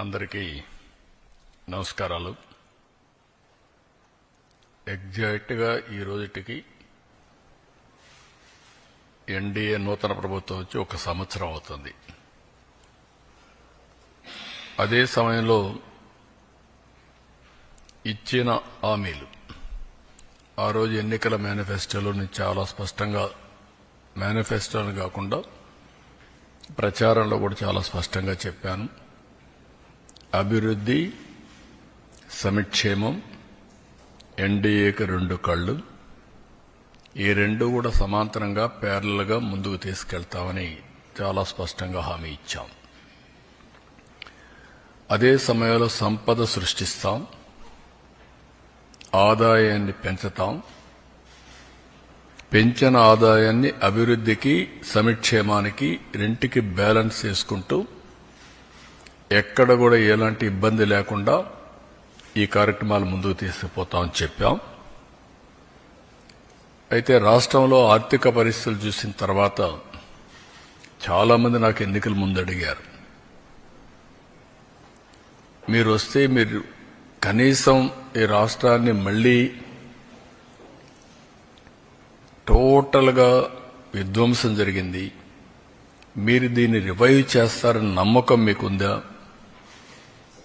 అందరికీ నమస్కారాలు. ఎగ్జాక్ట్గా ఈ రోజుటికి ఎన్డీఏ నూతన ప్రభుత్వం వచ్చి ఒక సంవత్సరం అవుతుంది. అదే సమయంలో ఇచ్చిన హామీలు ఆ రోజు ఎన్నికల మేనిఫెస్టోలోని చాలా స్పష్టంగా మేనిఫెస్టోని కాకుండా ప్రచారంలో కూడా చాలా స్పష్టంగా చెప్పాను. అభివృద్ధి సమిక్షేమం ఎన్డీఏకి రెండు కళ్ళు ఈ రెండు కూడా సమాంతరంగా ప్యారలల్గా ముందుకు తీసుకెళ్తామని చాలా స్పష్టంగా హామీ ఇచ్చాం. అదే సమయంలో సంపద సృష్టిస్తాం ఆదాయాన్ని పెంచుతాం పెంచిన ఆదాయాన్ని అభివృద్ధికి సమిక్షేమానికి రెంటికి బ్యాలెన్స్ చేసుకుంటూ ఎక్కడ కూడా ఎలాంటి ఇబ్బంది లేకుండా ఈ కార్యక్రమాలు ముందుకు తీసుకుపోతామని చెప్పాం. అయితే రాష్ట్రంలో ఆర్థిక పరిస్థితులు చూసిన తర్వాత చాలామంది నాకు ఎన్నికల ముందు అడిగారు. మీరు వస్తే మీరు కనీసం ఈ రాష్ట్రాన్ని మళ్ళీ టోటల్గా విధ్వంసం జరిగింది. మీరు దీన్ని రివైవ్ చేస్తారని నమ్మకం మీకుందా?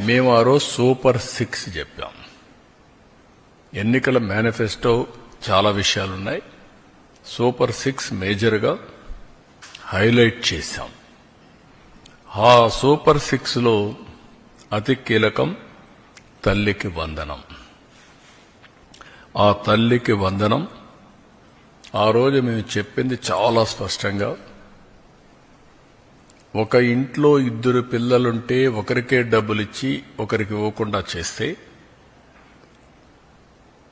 మేము ఆ రోజు సూపర్ సిక్స్ చెప్పాం. ఎన్నికల మేనిఫెస్టో చాలా విషయాలున్నాయి. సూపర్ సిక్స్ మేజర్గా హైలైట్ చేశాం. ఆ సూపర్ సిక్స్లో అతి కీలకం తల్లికి వందనం. ఆ తల్లికి వందనం ఆ రోజు మేము చెప్పింది చాలా స్పష్టంగా ఒక ఇంట్లో ఇద్దరు పిల్లలుంటే ఒకరికే డబ్బులిచ్చి ఒకరికి ఇవ్వకుండా చేస్తే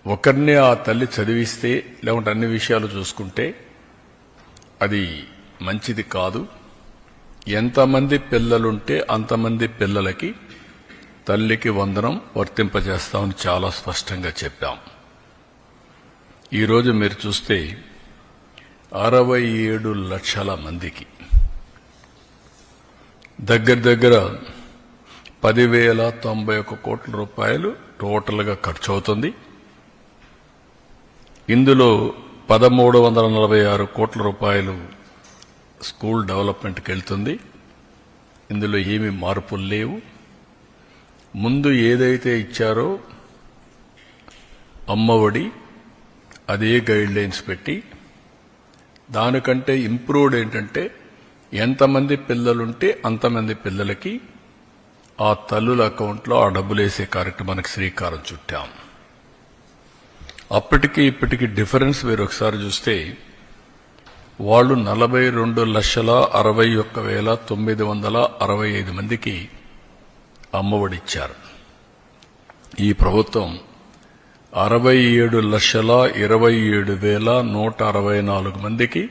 ఒకరినే ఆ తల్లి చదివిస్తే లేకుంటే అన్ని విషయాలు చూసుకుంటే అది మంచిది కాదు. ఎంతమంది పిల్లలుంటే అంతమంది పిల్లలకి తల్లికి వందనం వర్తింపజేస్తామని చాలా స్పష్టంగా చెప్పాం. ఈరోజు మీరు చూస్తే అరవై ఏడు లక్షల మందికి దగ్గర దగ్గర పదివేల తొంభై ఒక కోట్ల రూపాయలు టోటల్గా ఖర్చు అవుతుంది ఇందులో పదమూడు వందల నలభై ఆరు కోట్ల రూపాయలు స్కూల్ డెవలప్మెంట్కి వెళ్తుంది ఇందులో ఏమి మార్పులు లేవు. ముందు ఏదైతే ఇచ్చారో అమ్మఒడి అదే గైడ్ లైన్స్ పెట్టి దానికంటే ఇంప్రూవ్డ్ ఏంటంటే ఎంతమంది పిల్లలుంటే అంతమంది పిల్లలకి ఆ తల్లుల అకౌంట్లో ఆ డబ్బులేసే కార్యక్రమానికి శ్రీకారం చుట్టాం. అప్పటికి ఇప్పటికి డిఫరెన్స్ మీరు ఒకసారి చూస్తే వాళ్ళు నలభై రెండు లక్షల అరవై ఒక్క వేల తొమ్మిది వందల అరవై ఐదు మందికి అమ్మఒడిచ్చారు. ఈ ప్రభుత్వం అరవై ఏడు లక్షల ఇరవై ఏడు వేల నూట అరవై నాలుగు మందికి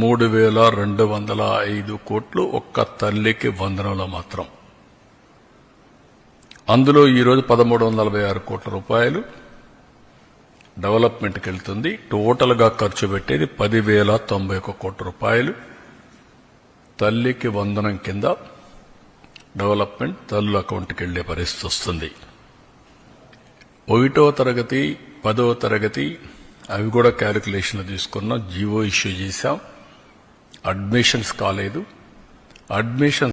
మూడు వేల రెండు వందల ఐదు కోట్లు ఒక్క తల్లికి వందనంలో మాత్రం. అందులో ఈరోజు పదమూడు వందల నలభై ఆరు కోట్ల రూపాయలు డెవలప్మెంట్కి వెళ్తుంది టోటల్గా ఖర్చు పెట్టేది పదివేల తొంభై ఒక కోట్ల రూపాయలు. తల్లికి వందనం కింద డెవలప్మెంట్ తల్లుల అకౌంట్కి వెళ్ళే పరిస్థితి వస్తుంది. ఒకటో తరగతి పదో తరగతి అవి కూడా క్యాలిక్యులేషన్లు తీసుకున్నాం జీవో ఇష్యూ చేశాం. అడ్మిషన్స్ కాలేదు. అడ్మిషన్